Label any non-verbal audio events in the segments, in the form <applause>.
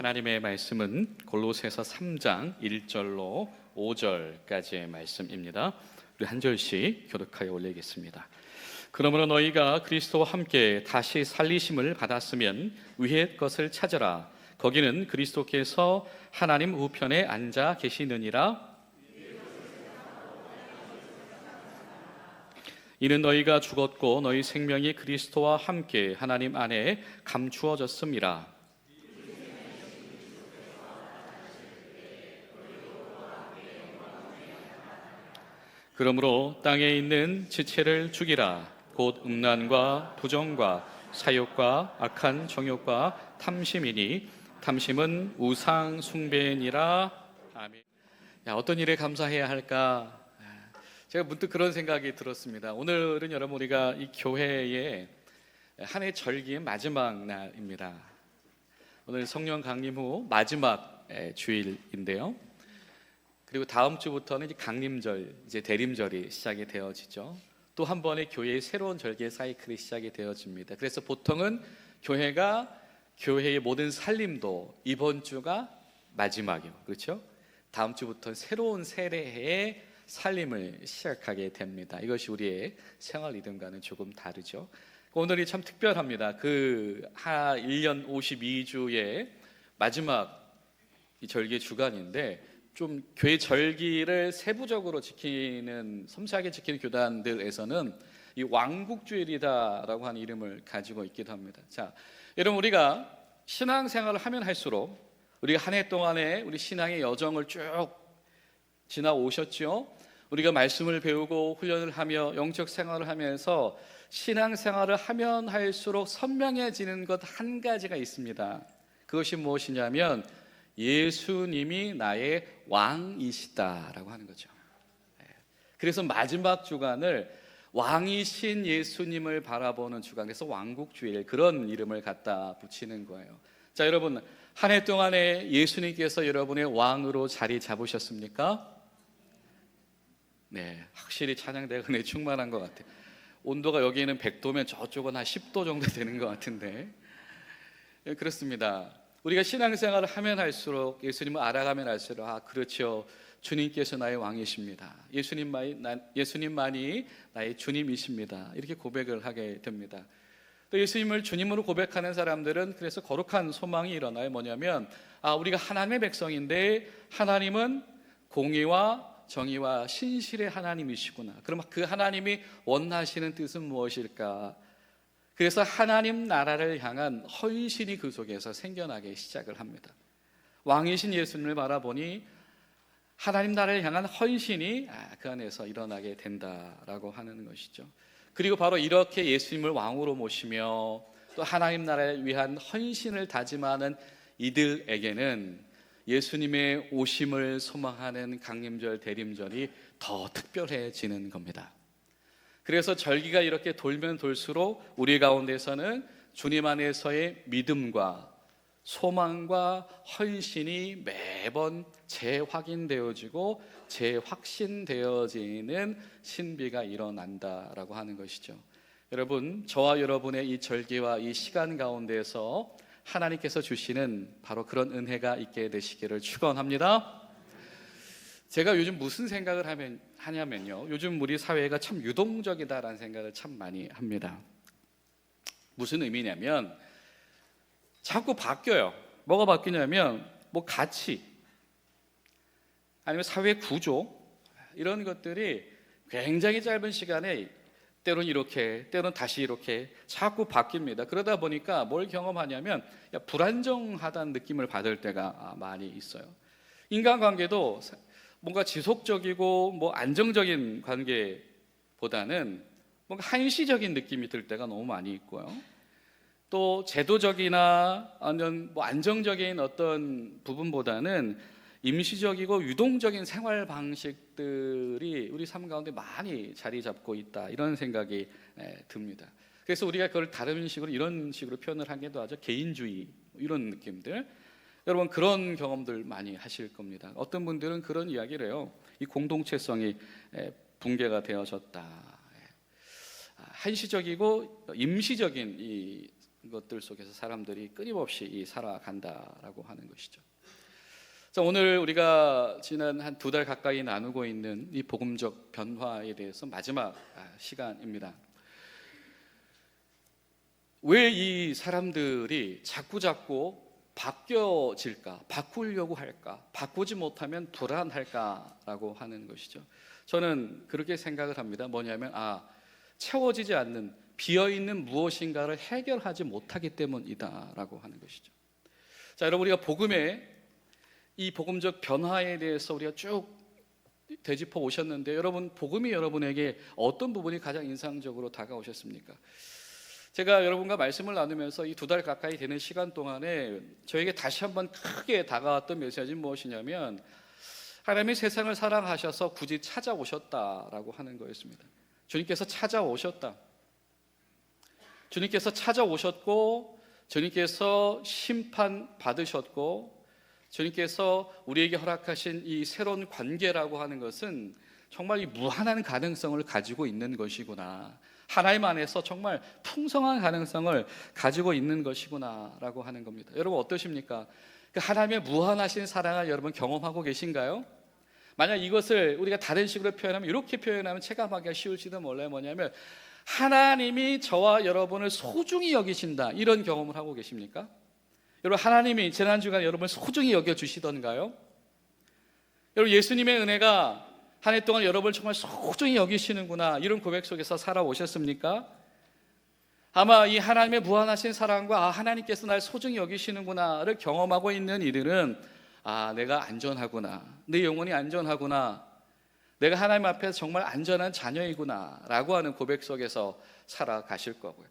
하나님의 말씀은 골로새서 3장 1절로 5절까지의 말씀입니다. 우리 한 절씩 교독하여 올리겠습니다. 그러므로 너희가 그리스도와 함께 다시 살리심을 받았으면 위의 것을 찾으라. 거기는 그리스도께서 하나님 우편에 앉아 계시느니라. 이는 너희가 죽었고 너희 생명이 그리스도와 함께 하나님 안에 감추어졌음이라. 그러므로 땅에 있는 지체를 죽이라 곧 음란과 부정과 사욕과 악한 정욕과 탐심이니 탐심은 우상 숭배니라 아멘. 야, 어떤 일에 감사해야 할까? 제가 문득 그런 생각이 들었습니다. 오늘은 여러분 우리가 이 교회의 한 해 절기의 마지막 날입니다. 오늘 성령 강림 후 마지막 주일인데요. 그리고 다음 주부터는 이제 강림절, 이제 대림절이 시작이 되어지죠. 또 한 번의 교회의 새로운 절기의 사이클이 시작이 되어집니다. 그래서 보통은 교회가 교회의 모든 살림도 이번 주가 마지막이요. 그렇죠? 다음 주부터 새로운 세례의 살림을 시작하게 됩니다. 이것이 우리의 생활 리듬과는 조금 다르죠. 오늘이 참 특별합니다. 그 하 1년 52주의 마지막 이 절기 주간인데 좀 교회 절기를 세부적으로 지키는 섬세하게 지키는 교단들에서는 이 왕국주일이다라고 하는 이름을 가지고 있기도 합니다. 자, 여러분 우리가 신앙생활을 하면 할수록 우리가 한 해 동안에 우리 신앙의 여정을 쭉 지나 오셨죠. 우리가 말씀을 배우고 훈련을 하며 영적 생활을 하면서 신앙 생활을 하면 할수록 선명해지는 것 한 가지가 있습니다. 그것이 무엇이냐면 예수님이 나의 왕이시다라고 하는 거죠. 예. 그래서 마지막 주간을 왕이신 예수님을 바라보는 주간 그래서 왕국주일 그런 이름을 갖다 붙이는 거예요. 자, 여러분 한 해 동안에 예수님께서 여러분의 왕으로 자리 잡으셨습니까? 네, 확실히 찬양대가 은혜 충만한 것 같아요. 온도가 여기는 100도면 저쪽은 한 10도 정도 되는 것 같은데 예, 그렇습니다. 우리가 신앙생활을 하면 할수록 예수님을 알아가면 할수록 아 그렇죠. 주님께서 나의 왕이십니다. 예수님만이, 예수님만이 나의 주님이십니다. 이렇게 고백을 하게 됩니다. 또 예수님을 주님으로 고백하는 사람들은 그래서 거룩한 소망이 일어나요. 뭐냐면 아 우리가 하나님의 백성인데 하나님은 공의와 정의와 신실의 하나님이시구나. 그럼 그 하나님이 원하시는 뜻은 무엇일까? 그래서 하나님 나라를 향한 헌신이 그 속에서 생겨나기 시작을 합니다. 왕이신 예수님을 바라보니 하나님 나라를 향한 헌신이 아, 그 안에서 일어나게 된다라고 하는 것이죠. 그리고 바로 이렇게 예수님을 왕으로 모시며 또 하나님 나라를 위한 헌신을 다짐하는 이들에게는 예수님의 오심을 소망하는 강림절 대림절이 더 특별해지는 겁니다. 그래서 절기가 이렇게 돌면 돌수록 우리 가운데서는 주님 안에서의 믿음과 소망과 헌신이 매번 재확인되어지고 재확신되어지는 신비가 일어난다라고 하는 것이죠. 여러분, 저와 여러분의 이 절기와 이 시간 가운데서 하나님께서 주시는 바로 그런 은혜가 있게 되시기를 축원합니다. 제가 요즘 무슨 생각을 하면 하냐면요. 요즘 우리 사회가 참 유동적이다라는 생각을 참 많이 합니다. 무슨 의미냐면 자꾸 바뀌어요. 뭐가 바뀌냐면 뭐 가치 아니면 사회 구조 이런 것들이 굉장히 짧은 시간에 때론 이렇게, 때론 다시 이렇게 자꾸 바뀝니다. 그러다 보니까 뭘 경험하냐면 불안정하다는 느낌을 받을 때가 많이 있어요. 인간관계도 뭔가 지속적이고 뭐 안정적인 관계보다는 뭔가 한시적인 느낌이 들 때가 너무 많이 있고요. 또 제도적이나 아니면 뭐 안정적인 어떤 부분보다는 임시적이고 유동적인 생활 방식들이 우리 삶 가운데 많이 자리 잡고 있다 이런 생각이 듭니다. 그래서 우리가 그걸 다른 식으로 이런 식으로 표현을 하기도 하죠. 개인주의 이런 느낌들. 여러분 그런 경험들 많이 하실 겁니다. 어떤 분들은 그런 이야기를 해요. 이 공동체성이 붕괴가 되어졌다. 한시적이고 임시적인 이 것들 속에서 사람들이 끊임없이 이 살아간다라고 하는 것이죠. 자, 오늘 우리가 지난 한 두 달 가까이 나누고 있는 이 복음적 변화에 대해서 마지막 아, 시간입니다. 왜 이 사람들이 자꾸 자꾸 바뀌어질까? 바꾸려고 할까? 바꾸지 못하면 불안할까라고 하는 것이죠. 저는 그렇게 생각을 합니다. 뭐냐면 아 채워지지 않는 비어 있는 무엇인가를 해결하지 못하기 때문이다라고 하는 것이죠. 자, 여러분 우리가 복음의 이 복음적 변화에 대해서 우리가 쭉 되짚어 오셨는데 여러분 복음이 여러분에게 어떤 부분이 가장 인상적으로 다가오셨습니까? 제가 여러분과 말씀을 나누면서 이 두 달 가까이 되는 시간 동안에 저에게 다시 한번 크게 다가왔던 메시지는 무엇이냐면 하나님이 세상을 사랑하셔서 굳이 찾아오셨다라고 하는 거였습니다. 주님께서 찾아오셨다. 주님께서 찾아오셨고 주님께서 심판 받으셨고 주님께서 우리에게 허락하신 이 새로운 관계라고 하는 것은 정말 이 무한한 가능성을 가지고 있는 것이구나. 하나님 안에서 정말 풍성한 가능성을 가지고 있는 것이구나라고 하는 겁니다. 여러분 어떠십니까? 그 하나님의 무한하신 사랑을 여러분 경험하고 계신가요? 만약 이것을 우리가 다른 식으로 표현하면 이렇게 표현하면 체감하기가 쉬울지도 몰라요. 뭐냐면 하나님이 저와 여러분을 소중히 여기신다. 이런 경험을 하고 계십니까? 여러분 하나님이 지난 주간 여러분을 소중히 여겨 주시던가요? 여러분 예수님의 은혜가 한 해 동안 여러분을 정말 소중히 여기시는구나 이런 고백 속에서 살아오셨습니까? 아마 이 하나님의 무한하신 사랑과 아, 하나님께서 날 소중히 여기시는구나를 경험하고 있는 이들은 아 내가 안전하구나 내 영혼이 안전하구나 내가 하나님 앞에서 정말 안전한 자녀이구나라고 하는 고백 속에서 살아가실 거고요.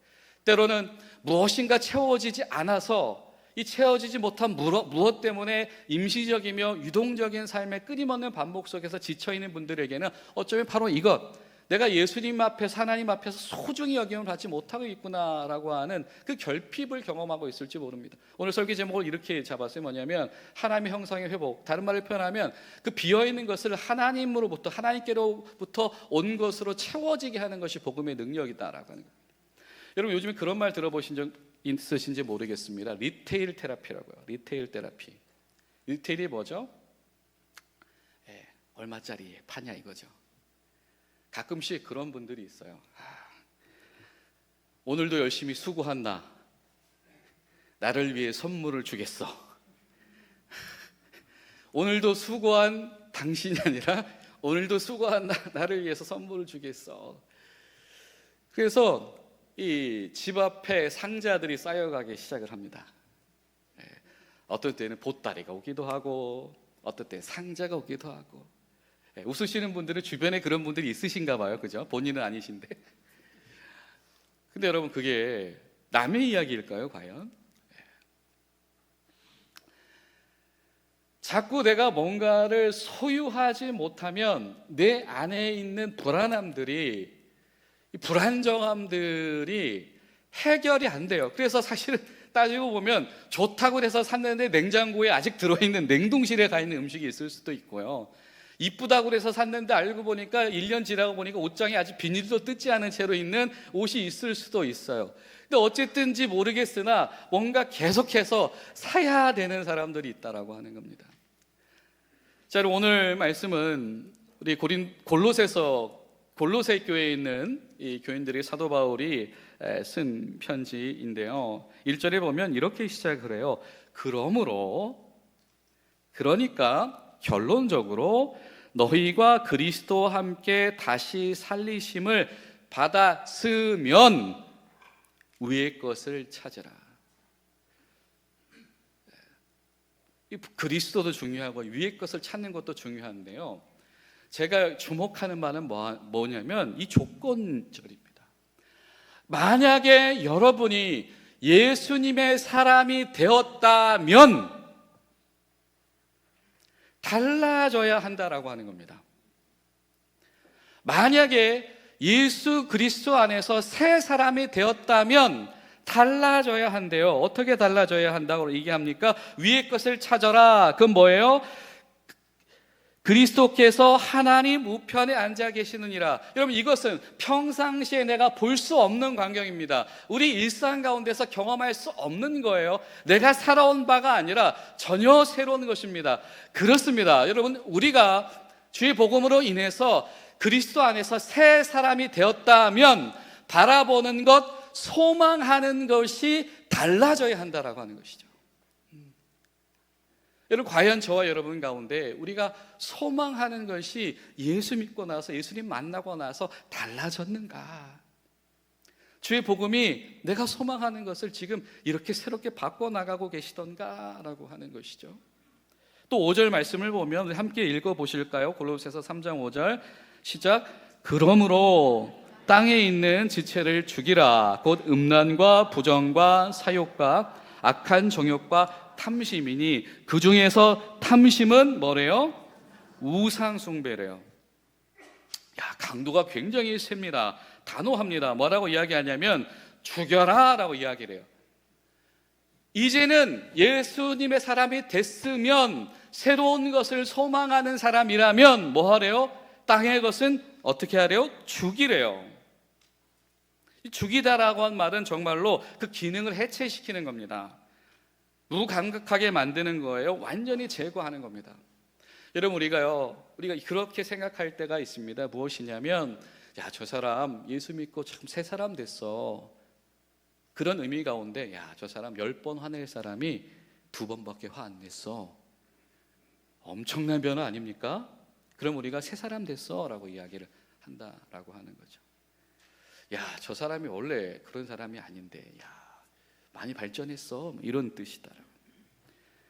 때로는 무엇인가 채워지지 않아서 이 채워지지 못한 무엇, 때문에 임시적이며 유동적인 삶의 끊임없는 반복 속에서 지쳐 있는 분들에게는 어쩌면 바로 이것 내가 예수님 앞에서 하나님 앞에서 소중히 여김을 받지 못하고 있구나라고 하는 그 결핍을 경험하고 있을지 모릅니다. 오늘 설교 제목을 이렇게 잡았어요. 뭐냐면 하나님의 형상의 회복. 다른 말로 표현하면 그 비어 있는 것을 하나님으로부터 하나님께로부터 온 것으로 채워지게 하는 것이 복음의 능력이다라고 하는 거예요. 여러분 요즘에 그런 말 들어보신 적 있으신지 모르겠습니다. 리테일 테라피라고요. 리테일 테라피. 리테일이 뭐죠? 예, 얼마짜리 파냐 이거죠. 가끔씩 그런 분들이 있어요. 아, 오늘도 열심히 수고한 나. 나를 위해 선물을 주겠어. 오늘도 수고한 당신이 아니라 오늘도 수고한 나, 나를 위해서 선물을 주겠어. 그래서 이 집 앞에 상자들이 쌓여가기 시작을 합니다. 예, 어떨 때는 보따리가 오기도 하고, 어떨 때 상자가 오기도 하고. 예, 웃으시는 분들은 주변에 그런 분들이 있으신가 봐요, 그죠? 본인은 아니신데. 근데 여러분 그게 남의 이야기일까요, 과연? 예. 자꾸 내가 뭔가를 소유하지 못하면 내 안에 있는 불안함들이 이 불안정함들이 해결이 안 돼요. 그래서 사실은 <laughs> 따지고 보면 좋다고 해서 샀는데 냉장고에 아직 들어있는 냉동실에 가 있는 음식이 있을 수도 있고요. 이쁘다고 해서 샀는데 알고 보니까 1년 지나고 보니까 옷장에 아직 비닐도 뜯지 않은 채로 있는 옷이 있을 수도 있어요. 근데 어쨌든지 모르겠으나 뭔가 계속해서 사야 되는 사람들이 있다라고 하는 겁니다. 자, 오늘 말씀은 우리 고린 골로새서 골로새 교회에 있는 이 교인들이 사도 바울이 에, 쓴 편지인데요. 1절에 보면 이렇게 시작을 해요. 그러므로 그러니까 결론적으로 너희가 그리스도와 함께 다시 살리심을 받았으면 위의 것을 찾으라. 이 그리스도도 중요하고 위의 것을 찾는 것도 중요한데요. 제가 주목하는 바는 뭐, 뭐냐면 이 조건절입니다. 만약에 여러분이 예수님의 사람이 되었다면 달라져야 한다라고 하는 겁니다. 만약에 예수 그리스도 안에서 새 사람이 되었다면 달라져야 한대요. 어떻게 달라져야 한다고 얘기합니까? 위의 것을 찾아라. 그건 뭐예요? 그리스도께서 하나님 우편에 앉아 계시느니라. 여러분 이것은 평상시에 내가 볼 수 없는 광경입니다. 우리 일상 가운데서 경험할 수 없는 거예요. 내가 살아온 바가 아니라 전혀 새로운 것입니다. 그렇습니다. 여러분 우리가 주의 복음으로 인해서 그리스도 안에서 새 사람이 되었다면 바라보는 것, 소망하는 것이 달라져야 한다라고 하는 것이죠. 여러분 과연 저와 여러분 가운데 우리가 소망하는 것이 예수 믿고 나서 예수님 만나고 나서 달라졌는가? 주의 복음이 내가 소망하는 것을 지금 이렇게 새롭게 바꿔 나가고 계시던가라고 하는 것이죠. 또 5절 말씀을 보면 함께 읽어 보실까요? 골로새서 3장 5절 시작. 그러므로 땅에 있는 지체를 죽이라. 곧 음란과 부정과 사욕과 악한 정욕과 탐심이니 그 중에서 탐심은 뭐래요? 우상 숭배래요. 야, 강도가 굉장히 셉니다. 단호합니다. 뭐라고 이야기하냐면 죽여라 라고 이야기를 해요. 이제는 예수님의 사람이 됐으면 새로운 것을 소망하는 사람이라면 뭐 하래요? 땅의 것은 어떻게 하래요? 죽이래요. 이 죽이다라고 한 말은 정말로 그 기능을 해체시키는 겁니다. 무감각하게 만드는 거예요. 완전히 제거하는 겁니다. 여러분 우리가요, 우리가 그렇게 생각할 때가 있습니다. 무엇이냐면, 야 저 사람 예수 믿고 참 새 사람 됐어. 그런 의미 가운데, 야 저 사람 열 번 화낼 사람이 두 번밖에 화 안 냈어. 엄청난 변화 아닙니까? 그럼 우리가 새 사람 됐어라고 이야기를 한다라고 하는 거죠. 야 저 사람이 원래 그런 사람이 아닌데, 야 많이 발전했어. 뭐 이런 뜻이다.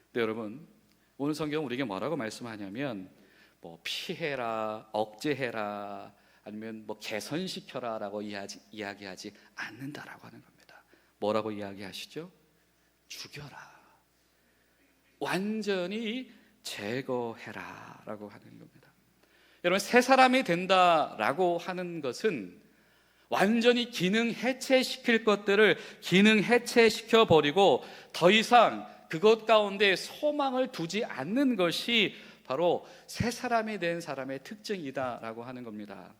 근데 여러분, 오늘 성경 우리에게 뭐라고 말씀하냐면 뭐 피해라, 억제해라, 아니면 뭐 개선시켜라라고 이야기, 이야기하지 않는다라고 하는 겁니다. 뭐라고 이야기하시죠? 죽여라. 완전히 제거해라라고 하는 겁니다. 여러분 새 사람이 된다라고 하는 것은 완전히 기능 해체시킬 것들을 기능 해체시켜 버리고 더 이상 그것 가운데 소망을 두지 않는 것이 바로 새 사람이 된 사람의 특징이다라고 하는 겁니다.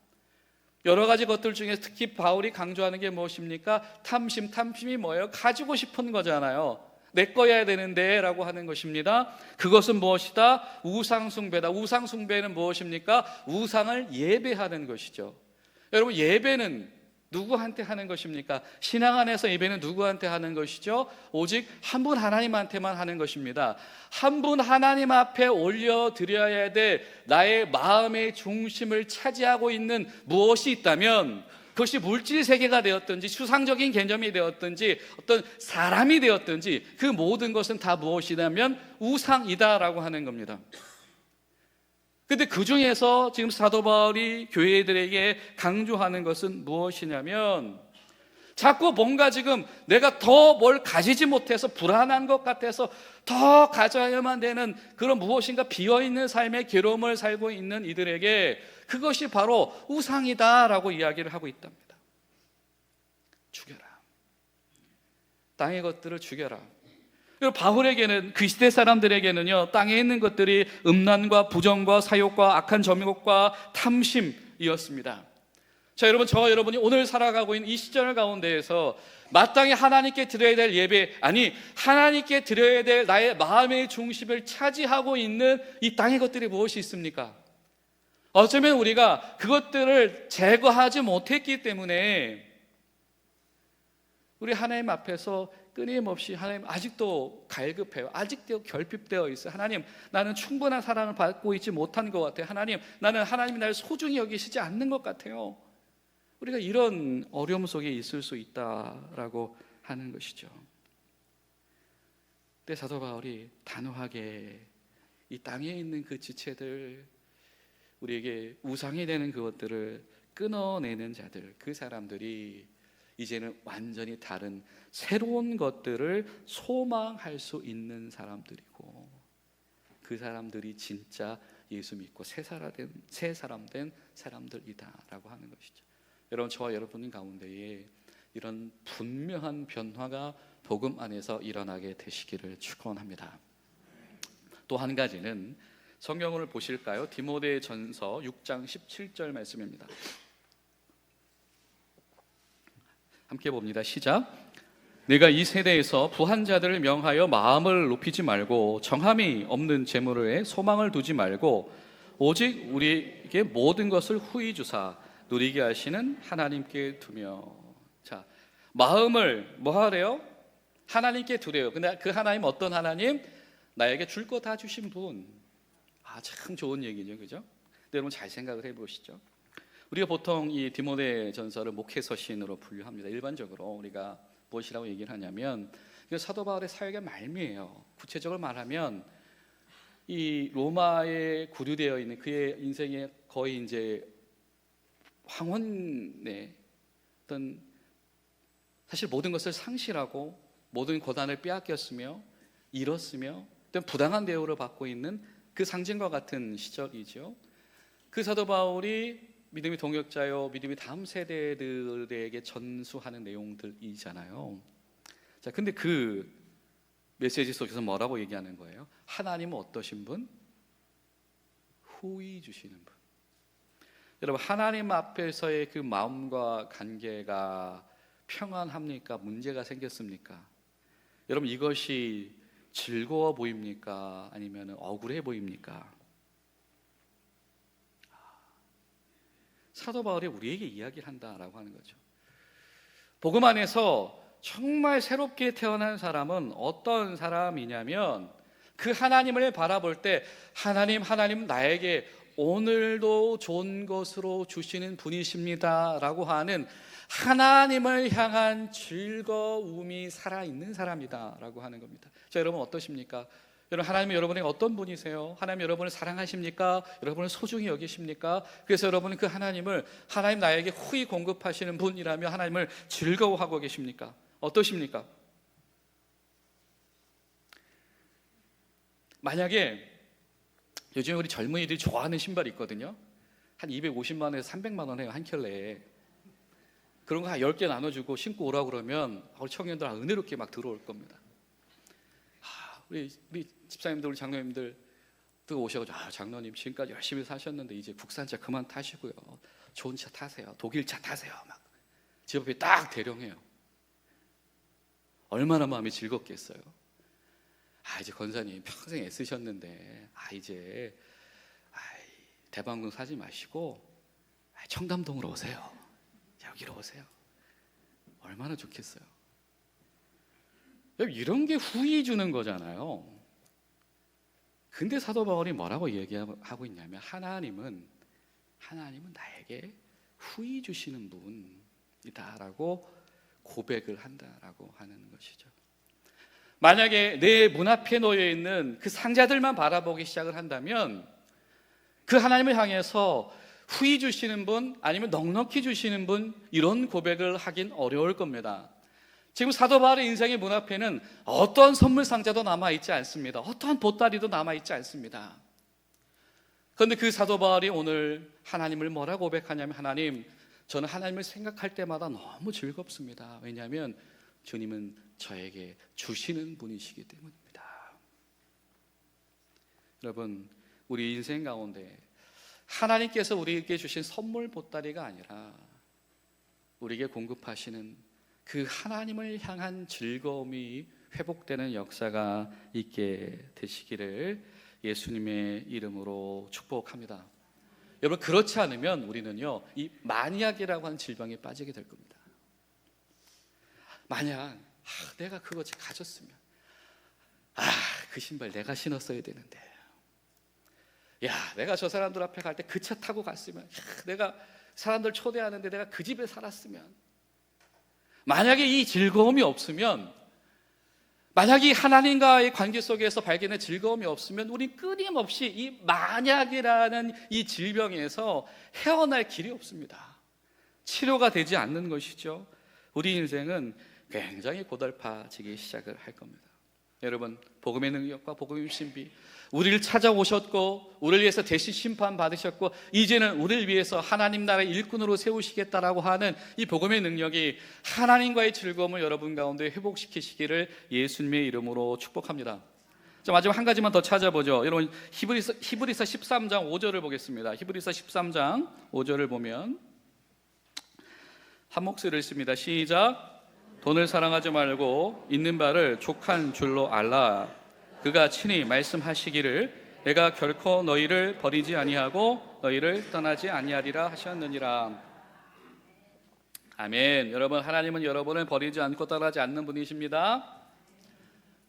여러 가지 것들 중에 특히 바울이 강조하는 게 무엇입니까? 탐심, 탐심이 뭐예요? 가지고 싶은 거잖아요. 내 거야 되는데 라고 하는 것입니다. 그것은 무엇이다? 우상숭배다. 우상숭배는 무엇입니까? 우상을 예배하는 것이죠. 여러분, 예배는 누구한테 하는 것입니까? 신앙 안에서 예배는 누구한테 하는 것이죠? 오직 한 분 하나님한테만 하는 것입니다. 한 분 하나님 앞에 올려 드려야 될 나의 마음의 중심을 차지하고 있는 무엇이 있다면 그것이 물질 세계가 되었든지 추상적인 개념이 되었든지 어떤 사람이 되었든지 그 모든 것은 다 무엇이냐면 우상이다라고 하는 겁니다. 근데 그 중에서 지금 사도 바울이 교회들에게 강조하는 것은 무엇이냐면 자꾸 뭔가 지금 내가 더 뭘 가지지 못해서 불안한 것 같아서 더 가져야만 되는 그런 무엇인가 비어있는 삶의 괴로움을 살고 있는 이들에게 그것이 바로 우상이다라고 이야기를 하고 있답니다. 죽여라. 땅의 것들을 죽여라. 바울에게는 그 시대 사람들에게는요 땅에 있는 것들이 음란과 부정과 사욕과 악한 점욕과 탐심이었습니다. 자 여러분 저와 여러분이 오늘 살아가고 있는 이 시절 가운데에서 마땅히 하나님께 드려야 될 예배 아니 하나님께 드려야 될 나의 마음의 중심을 차지하고 있는 이 땅의 것들이 무엇이 있습니까? 어쩌면 우리가 그것들을 제거하지 못했기 때문에 우리 하나님 앞에서 끊임없이 하나님 아직도 갈급해요. 아직도 결핍되어 있어요. 하나님, 나는 충분한 사랑을 받고 있지 못한 것 같아요. 하나님, 나는 하나님이 나를 소중히 여기시지 않는 것 같아요. 우리가 이런 어려움 속에 있을 수 있다라고 하는 것이죠. 때 사도 바울이 단호하게 이 땅에 있는 그 지체들 우리에게 우상이 되는 그것들을 끊어내는 자들 그 사람들이 이제는 완전히 다른 새로운 것들을 소망할 수 있는 사람들이고 그 사람들이 진짜 예수 믿고 새 사람 된, 새 사람 된 사람들이다라고 하는 것이죠. 여러분 저와 여러분 가운데에 이런 분명한 변화가 복음 안에서 일어나게 되시기를 축원합니다. 또 한 가지는 성경을 보실까요? 디모데 전서 6장 17절 말씀입니다. 함께 봅니다. 시작. 내가 이 세대에서 부한 자들을 명하여 마음을 높이지 말고 정함이 없는 재물에 소망을 두지 말고 오직 우리에게 모든 것을 후히 주사 누리게 하시는 하나님께 두며 자 마음을 뭐 하래요? 하나님께 두래요. 근데 그 하나님 어떤 하나님? 나에게 줄 거 다 주신 분. 아 참 좋은 얘기죠, 그죠? 여러분 잘 생각을 해보시죠. 우리가 보통 이 디모데 전서를 목회 서신으로 분류합니다. 일반적으로 우리가 무엇이라고 얘기를 하냐면 이 사도 바울의 사역의 말미에요. 구체적으로 말하면 이 로마에 구류되어 있는 그의 인생의 거의 이제 황혼의 어떤 사실 모든 것을 상실하고 모든 고단을 빼앗겼으며 잃었으며 또 부당한 대우를 받고 있는 그 상징과 같은 시절이죠. 그 사도 바울이 믿음의 동역자요, 믿음의 다음 세대들에게 전수하는 내용들이잖아요. 자, 근데 그 메시지 속에서 뭐라고 얘기하는 거예요? 하나님은 어떠신 분? 후히 주시는 분. 여러분 하나님 앞에서의 그 마음과 관계가 평안합니까? 문제가 생겼습니까? 여러분 이것이 즐거워 보입니까? 아니면 억울해 보입니까? 사도 바울이 우리에게 이야기를 한다라고 하는 거죠. 복음 안에서 정말 새롭게 태어난 사람은 어떤 사람이냐면 그 하나님을 바라볼 때 하나님 하나님 나에게 오늘도 좋은 것으로 주시는 분이십니다라고 하는 하나님을 향한 즐거움이 살아 있는 사람이다라고 하는 겁니다. 자, 여러분 어떠십니까? 여러분 하나님은 여러분에게 어떤 분이세요? 하나님 여러분을 사랑하십니까? 여러분을 소중히 여기십니까? 그래서 여러분은 그 하나님을 하나님 나에게 후히 공급하시는 분이라며 하나님을 즐거워하고 계십니까? 어떠십니까? 만약에 요즘 우리 젊은이들이 좋아하는 신발이 있거든요. 한 250만 원에서 300만 원 해요 한 켤레에. 그런 거 한 10개 나눠주고 신고 오라 그러면 우리 청년들 은혜롭게 막 들어올 겁니다. 아, 우리 우리 집사님들 우리 장로님들 또 오셔가지고 아 장로님 지금까지 열심히 사셨는데 이제 국산차 그만 타시고요. 좋은 차 타세요. 독일 차 타세요. 막 집 앞에 딱 대령해요. 얼마나 마음이 즐겁겠어요. 아 이제 권사님 평생 애쓰셨는데 아 이제 아이, 대방동 사지 마시고 아, 청담동으로 오세요. 여기로 오세요. 얼마나 좋겠어요. 이런 게 후이 주는 거잖아요. 근데 사도 바울이 뭐라고 얘기하고 있냐면 하나님은 하나님은 나에게 후이 주시는 분이다라고 고백을 한다라고 하는 것이죠. 만약에 내 문 앞에 놓여 있는 그 상자들만 바라보기 시작을 한다면 그 하나님을 향해서 후히 주시는 분 아니면 넉넉히 주시는 분 이런 고백을 하긴 어려울 겁니다. 지금 사도 바울의 인생의 문 앞에는 어떠한 선물 상자도 남아 있지 않습니다. 어떠한 보따리도 남아 있지 않습니다. 그런데 그 사도 바울이 오늘 하나님을 뭐라 고백하냐면 하나님 저는 하나님을 생각할 때마다 너무 즐겁습니다. 왜냐하면 주님은 저에게 주시는 분이시기 때문입니다. 여러분, 우리 인생 가운데 하나님께서 우리에게 주신 선물 보따리가 아니라 우리에게 공급하시는 그 하나님을 향한 즐거움이 회복되는 역사가 있게 되시기를 예수님의 이름으로 축복합니다. 여러분 그렇지 않으면 우리는요 이 마니악이라고 하는 질병에 빠지게 될 겁니다. 만약 아, 내가 그거 가졌으면 아그 신발 내가 신었어야 되는데 야 내가 저 사람들 앞에 갈 때 그 차 타고 갔으면 야, 내가 사람들 초대하는데 내가 그 집에 살았으면 만약에 이 즐거움이 없으면 만약에 이 하나님과의 관계 속에서 발견의 즐거움이 없으면 우리 끊임없이 이 만약이라는 이 질병에서 헤어날 길이 없습니다. 치료가 되지 않는 것이죠. 우리 인생은 굉장히 고달파지기 시작을 할 겁니다. 여러분, 복음의 능력과 복음의 신비, 우리를 찾아오셨고, 우리를 위해서 대신 심판 받으셨고, 이제는 우리를 위해서 하나님 나라의 일꾼으로 세우시겠다라고 하는 이 복음의 능력이 하나님과의 즐거움을 여러분 가운데 회복시키시기를 예수님의 이름으로 축복합니다. 자, 마지막 한 가지만 더 찾아보죠. 여러분 히브리서 히브리서 13장 5절을 보겠습니다. 히브리서 13장 5절을 보면 한 목소리를 읽습니다. 시작. 돈을 사랑하지 말고 있는 바를 족한 줄로 알라. 그가 친히 말씀하시기를 내가 결코 너희를 버리지 아니하고 너희를 떠나지 아니하리라 하셨느니라. 아멘. 여러분 하나님은 여러분을 버리지 않고 떠나지 않는 분이십니다.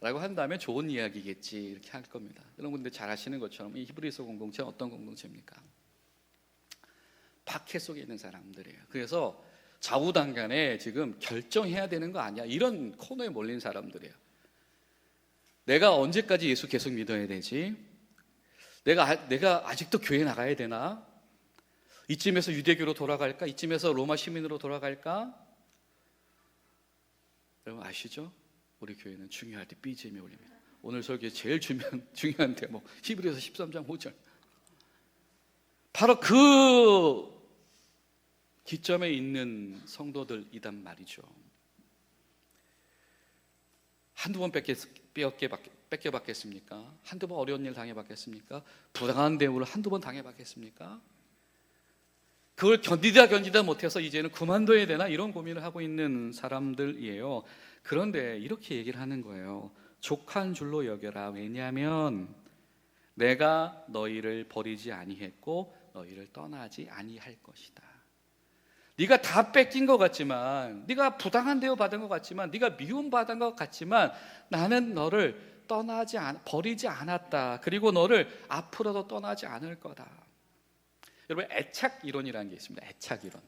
라고 한다면 좋은 이야기겠지 이렇게 할 겁니다. 여러분들 잘 아시는 것처럼 이 히브리서 공동체는 어떤 공동체입니까? 박해 속에 있는 사람들이에요. 그래서 좌우당간에 지금 결정해야 되는 거 아니야? 이런 코너에 몰린 사람들이에요. 내가 언제까지 예수 계속 믿어야 되지? 내가 아- 내가 아직도 교회 나가야 되나? 이쯤에서 유대교로 돌아갈까? 이쯤에서 로마 시민으로 돌아갈까? 여러분 아시죠? 우리 교회는 중요할 때 BGM이 올립니다. 오늘 설교에 제일 중요한, <laughs> 중요한 대목 히브리서 13장 5절. 바로 그 기점에 있는 성도들이단 말이죠. 한두 번 뺏겨, 뺏겨, 뺏겨받겠습니까? 한두 번 어려운 일 당해받겠습니까? 부당한 대우를 한두 번 당해받겠습니까? 그걸 견디다 견디다 못해서 이제는 그만둬야 되나 이런 고민을 하고 있는 사람들이에요. 그런데 이렇게 얘기를 하는 거예요. 족한 줄로 여겨라. 왜냐하면 내가 너희를 버리지 아니했고 너희를 떠나지 아니할 것이다. 네가 다 뺏긴 것 같지만, 네가 부당한 대우 받은 것 같지만, 네가 미움 받은 것 같지만, 나는 너를 떠나지 않, 버리지 않았다. 그리고 너를 앞으로도 떠나지 않을 거다. 여러분 애착 이론이라는 게 있습니다. 애착 이론.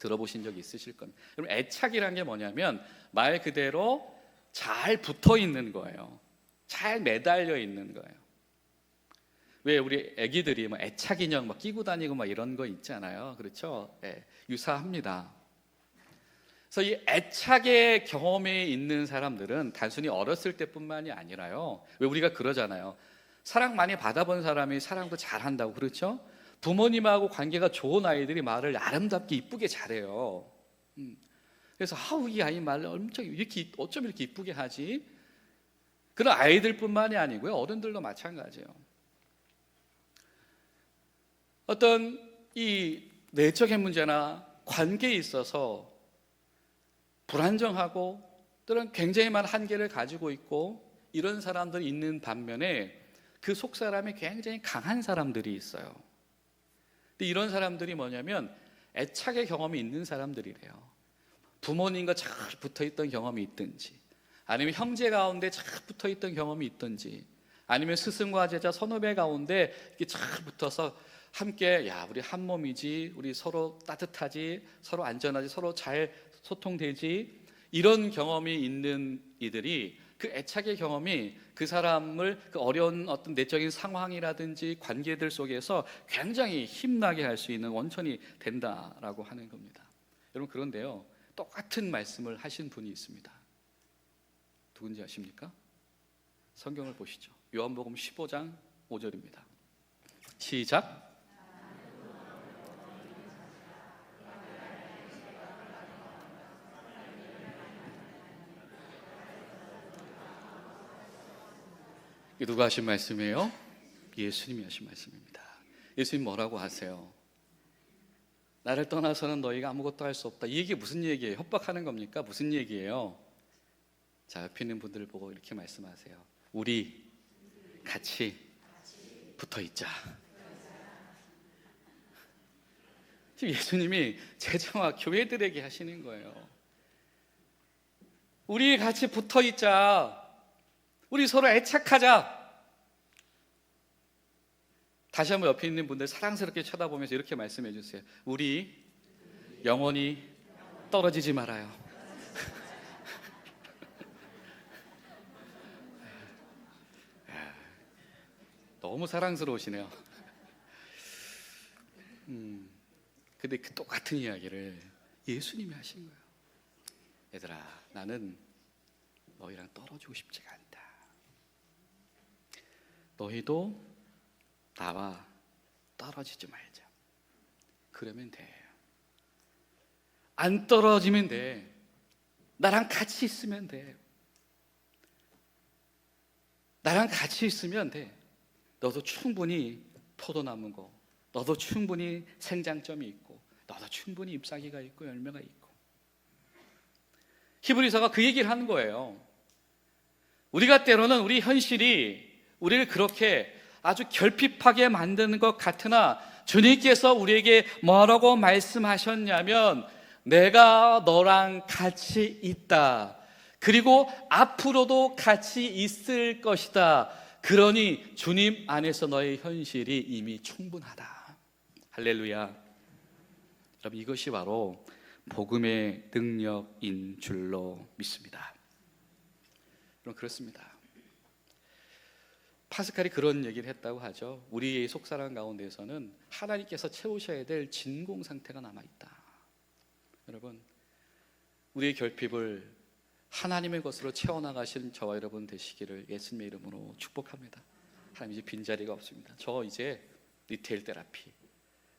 들어보신 적 있으실 겁니다. 여러분 애착이라는 게 뭐냐면 말 그대로 잘 붙어 있는 거예요. 잘 매달려 있는 거예요. 왜 우리 아기들이 뭐 애착 인형 막 끼고 다니고 막 이런 거 있잖아요. 그렇죠? 예, 유사합니다. 그래서 이 애착의 경험이 있는 사람들은 단순히 어렸을 때뿐만이 아니라요. 왜 우리가 그러잖아요. 사랑 많이 받아본 사람이 사랑도 잘한다고 그렇죠? 부모님하고 관계가 좋은 아이들이 말을 아름답게 이쁘게 잘해요. 음. 그래서 아우 이 아이 말을 엄청 이렇게 어쩜 이렇게 이쁘게 하지? 그런 아이들뿐만이 아니고요 어른들도 마찬가지예요. 어떤 이 내적인 문제나 관계에 있어서 불안정하고 또는 굉장히 많은 한계를 가지고 있고 이런 사람들이 있는 반면에 그 속 사람이 굉장히 강한 사람들이 있어요. 근데 이런 사람들이 뭐냐면 애착의 경험이 있는 사람들이래요. 부모님과 잘 붙어 있던 경험이 있든지, 아니면 형제 가운데 잘 붙어 있던 경험이 있든지, 아니면 스승과 제자 선후배 가운데 이렇게 잘 붙어서 함께 야 우리 한 몸이지, 우리 서로 따뜻하지, 서로 안전하지, 서로 잘 소통되지 이런 경험이 있는 이들이 그 애착의 경험이 그 사람을 그 어려운 어떤 내적인 상황이라든지 관계들 속에서 굉장히 힘나게 할 수 있는 원천이 된다라고 하는 겁니다. 여러분 그런데요 똑같은 말씀을 하신 분이 있습니다. 누군지 아십니까? 성경을 보시죠. 요한복음 15장 5절입니다. 시작. 누가 하신 말씀이에요? 예수님이 하신 말씀입니다. 예수님 뭐라고 하세요? 나를 떠나서는 너희가 아무것도 할 수 없다. 이 얘기 무슨 얘기예요? 협박하는 겁니까? 무슨 얘기예요? 자, 옆에 있는 분들을 보고 이렇게 말씀하세요. 우리 같이 붙어 있자. 지금 예수님이 제자와 교회들에게 하시는 거예요. 우리 같이 붙어 있자. 우리 서로 애착하자. 다시 한번 옆에 있는 분들 사랑스럽게 쳐다보면서 이렇게 말씀해 주세요. 우리 영원히 떨어지지 말아요. <laughs> 너무 사랑스러우시네요. 음, 근데 그 똑같은 이야기를 예수님이 하신 거예요. 얘들아, 나는 너희랑 떨어지고 싶지가 않다. 너희도 나와 떨어지지 말자. 그러면 돼. 안 떨어지면 돼. 나랑 같이 있으면 돼. 나랑 같이 있으면 돼. 너도 충분히 포도나무 고 너도 충분히 생장점이 있고, 너도 충분히 잎사귀가 있고 열매가 있고. 히브리서가 그 얘기를 하는 거예요. 우리가 때로는 우리 현실이 우리를 그렇게 아주 결핍하게 만드는 것 같으나 주님께서 우리에게 뭐라고 말씀하셨냐면 내가 너랑 같이 있다. 그리고 앞으로도 같이 있을 것이다. 그러니 주님 안에서 너의 현실이 이미 충분하다. 할렐루야. 여러분 이것이 바로 복음의 능력인 줄로 믿습니다. 그럼 그렇습니다. 파스칼이 그런 얘기를 했다고 하죠. 우리의 속사람 가운데서는 하나님께서 채우셔야 될 진공 상태가 남아 있다. 여러분, 우리의 결핍을 하나님의 것으로 채워 나가신 저와 여러분 되시기를 예수님의 이름으로 축복합니다. 하나님 이제 빈자리가 없습니다. 저 이제 리테일 테라피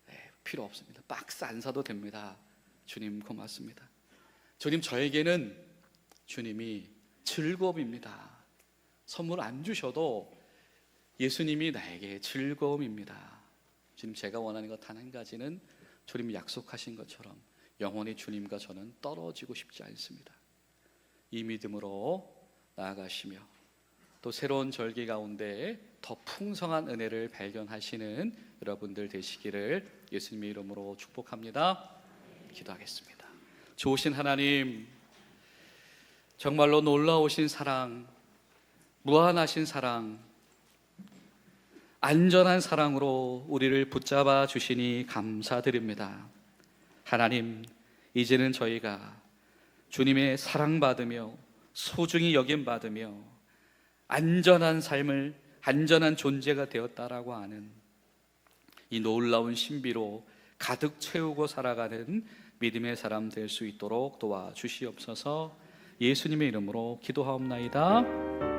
네, 필요 없습니다. 박스 안 사도 됩니다. 주님 고맙습니다. 주님 저에게는 주님이 즐거움입니다. 선물 안 주셔도 예수님이 나에게 즐거움입니다. 지금 제가 원하는 것 단 한 가지는 주님이 약속하신 것처럼 영원히 주님과 저는 떨어지고 싶지 않습니다. 이 믿음으로 나아가시며 또 새로운 절기 가운데 더 풍성한 은혜를 발견하시는 여러분들 되시기를 예수님의 이름으로 축복합니다. 기도하겠습니다. 좋으신 하나님, 정말로 놀라우신 사랑, 무한하신 사랑, 안전한 사랑으로 우리를 붙잡아 주시니 감사드립니다. 하나님, 이제는 저희가 주님의 사랑받으며 소중히 여김받으며 안전한 삶을 안전한 존재가 되었다라고 하는 이 놀라운 신비로 가득 채우고 살아가는 믿음의 사람 될 수 있도록 도와 주시옵소서. 예수님의 이름으로 기도하옵나이다.